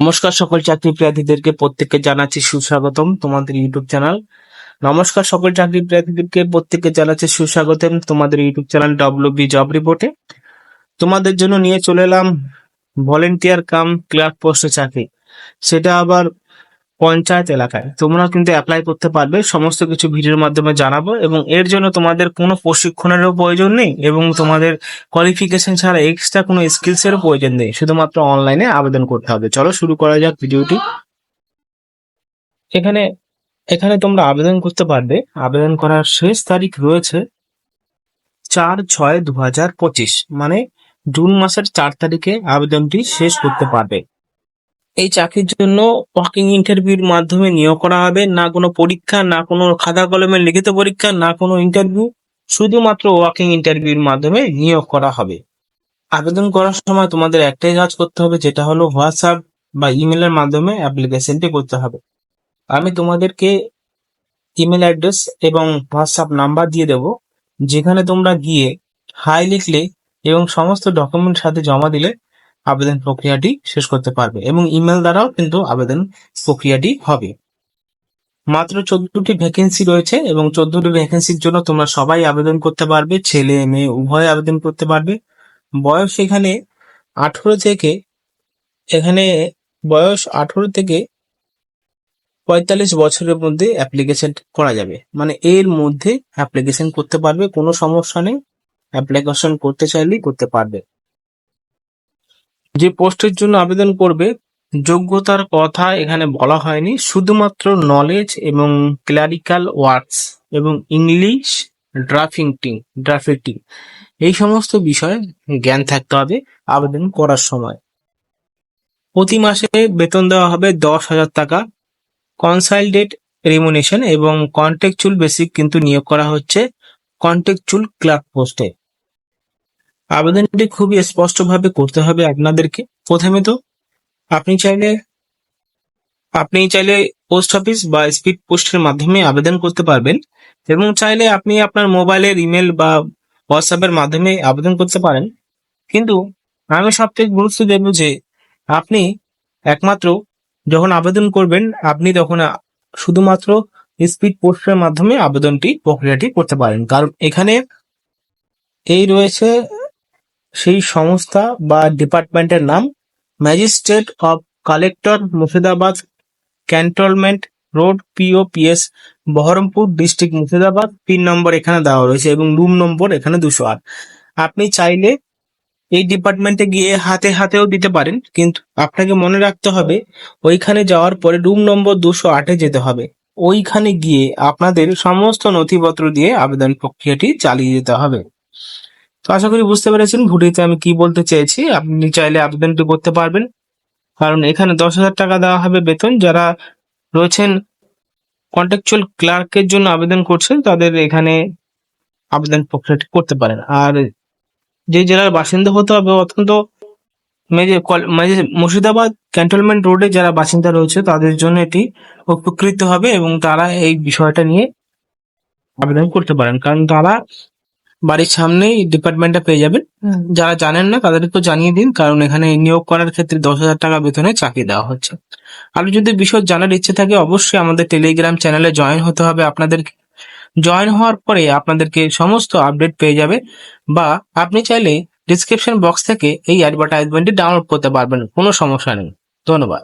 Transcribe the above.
নমস্কার সকল চাকরি প্রার্থীদেরকে প্রত্যেককে জানাচ্ছি সুস্বাগতম তোমাদের ইউটিউব চ্যানেল। নমস্কার সকল চাকরি প্রার্থীদেরকে প্রত্যেককে জানাচ্ছি সুস্বাগতম তোমাদের YouTube channel W B job রিপোর্টে তোমাদের জন্য নিয়ে চলে এলাম ভলেন্টিয়ার কাম ক্লার্ক পোস্টে চাকরি। সেটা আবার পঞ্চায়েত এলাকায়। তোমরা কিন্তু অ্যাপ্লাই করতে পারবে, সমস্ত কিছু ভিডিওর মাধ্যমে জানাব এবং এর জন্য তোমাদের কোনো প্রশিক্ষণেরও প্রয়োজন নেই এবং তোমাদের কোয়ালিফিকেশন ছাড়া এক্সট্রা কোনো স্কিলসেরও প্রয়োজন নেই। শুধুমাত্র অনলাইনে আবেদন করতে হবে। চলো শুরু করা যাক ভিডিওটি এখানে এখানে তোমরা আবেদন করতে পারবে। আবেদন করার শেষ তারিখ রয়েছে চার ছয় দু হাজার পঁচিশ। মানে জুন মাসের চার তারিখে আবেদনটি শেষ করতে পারবে। এই চাকরির জন্য ওয়াকিং ইন্টারভিউর মাধ্যমে নিয়োগ করা হবে। না কোনো পরীক্ষা, না কোনো খাতা কলমের লিখিত পরীক্ষা, না কোনো ইন্টারভিউ শুধুমাত্র ওয়াকিং ইন্টারভিউর মাধ্যমে নিয়োগ করা হবে। আবেদন করার সময় তোমাদের একটাই কাজ করতে হবে, যেটা হলো হোয়াটসঅ্যাপ বা ইমেলের মাধ্যমে অ্যাপ্লিকেশনটি করতে হবে। আমি তোমাদেরকে ইমেল অ্যাড্রেস এবং হোয়াটসঅ্যাপ নাম্বার দিয়ে দেব, যেখানে তোমরা গিয়ে হাই লিখলে এবং সমস্ত ডকুমেন্ট সাথে জমা দিলে আবেদন প্রক্রিয়াটি শেষ করতে পারবে এবং ইমেল দ্বারাও কিন্তু আবেদন প্রক্রিয়াটি হবে। মাত্র চোদ্দটি ভ্যাকেন্সি রয়েছে এবং চোদ্দটি ভ্যাকেন্সির জন্য তোমরা সবাই আবেদন করতে পারবে, ছেলে, মেয়ে, উভয় আবেদন করতে পারবে। বয়স এখানে আঠেরো থেকে, এখানে বয়স আঠেরো থেকে পঁয়তাল্লিশ বছরের মধ্যে অ্যাপ্লিকেশন করা যাবে। মানে এর মধ্যে অ্যাপ্লিকেশন করতে পারবে, কোনো সমস্যা নেই। অ্যাপ্লিকেশন করতে চাইলেই করতে পারবে। যে পোস্টের জন্য আবেদন করবে, যোগ্যতার কথা এখানে বলা হয়নি, শুধুমাত্র নলেজ এবং ক্লারিক্যাল ওয়ার্কস এবং ইংলিশ ড্রাফিংটিং ড্রাফিটিং এই সমস্ত বিষয়ে জ্ঞান থাকতে হবে আবেদন করার সময়। প্রতি মাসে বেতন দেওয়া হবে দশ হাজার টাকা। কনসালটেড রেমুনেশন এবং কন্টেকচুয়াল বেসিক কিন্তু নিয়োগ করা হচ্ছে কন্টেকচুয়াল ক্লার্ক পোস্টে আবেদনটি খুবই স্পষ্টভাবে করতে হবে আপনাদেরকে। প্রথমে তো, আপনি চাইলে আপনি চাইলে পোস্ট অফিস বা স্পিড পোস্টের মাধ্যমে আবেদন করতে পারবেন এবং চাইলে আপনি আপনার মোবাইলের ইমেল বা হোয়াটসঅ্যাপের মাধ্যমে আবেদন করতে পারেন। কিন্তু আমি সবথেকে গুরুত্ব দেব যে, আপনি একমাত্র যখন আবেদন করবেন, আপনি তখন শুধুমাত্র স্পিড পোস্টের মাধ্যমে আবেদনটি প্রক্রিয়াটি করতে পারেন। কারণ এখানে এই রয়েছে সেই সংস্থা বা ডিপার্টমেন্টের নাম magistrate of collector Murshidabad cantonment road PO PS Baharampur district Murshidabad, pin number এখানে দেওয়া রয়েছে এবং রুম নম্বর এখানে দুশো আট। আপনি চাইলে এই ডিপার্টমেন্টে গিয়ে হাতে হাতেও দিতে পারেন, কিন্তু আপনাকে মনে রাখতে হবে, ওইখানে যাওয়ার পরে রুম নম্বর দুশো আটে যেতে হবে। ওইখানে গিয়ে আপনাদের সমস্ত নথিপত্র দিয়ে আবেদন প্রক্রিয়াটি চালিয়ে যেতে হবে। তো আশা করি বুঝতে পেরেছেন। ভিডিওতে আমি কি বলতে চেয়েছি, আপনি চাইলে আবেদনটি করতে পারবেন। কারণ এখানে দশ হাজার টাকা দেওয়া হবে বেতন। যারা রয়েছেন কন্ট্রাকচুয়াল ক্লার্কের জন্য আবেদন করছেন, তাদের এখানে আবেদন প্রক্রিয়াটি করতে পারেন। আর যে জেলার বাসিন্দা হতে হবে অত্যন্ত মুর্শিদাবাদ ক্যান্টনমেন্ট রোডে যারা বাসিন্দা রয়েছে, তাদের জন্য এটি উপকৃত হবে এবং তারা এই বিষয়টা নিয়ে আবেদন করতে পারেন। কারণ তারা বাড়ির সামনেই ডিপার্টমেন্টটা পেয়ে যাবেন। যারা জানেন না তাদেরকে জানিয়ে দিন কারণ এখানে নিয়োগ করার ক্ষেত্রে দশ হাজার টাকা বেতনে চাকরি দেওয়া হচ্ছে। আর যদি বিষয় জানার ইচ্ছে থাকে অবশ্যই আমাদের টেলিগ্রাম চ্যানেলে জয়েন হতে হবে আপনাদের জয়েন হওয়ার পরে আপনাদেরকে সমস্ত আপডেট পেয়ে যাবে বা আপনি চাইলে ডিসক্রিপশন বক্স থেকে এই অ্যাডভার্টাইজমেন্টটি ডাউনলোড করতে পারবেন কোনো সমস্যা নেই। ধন্যবাদ।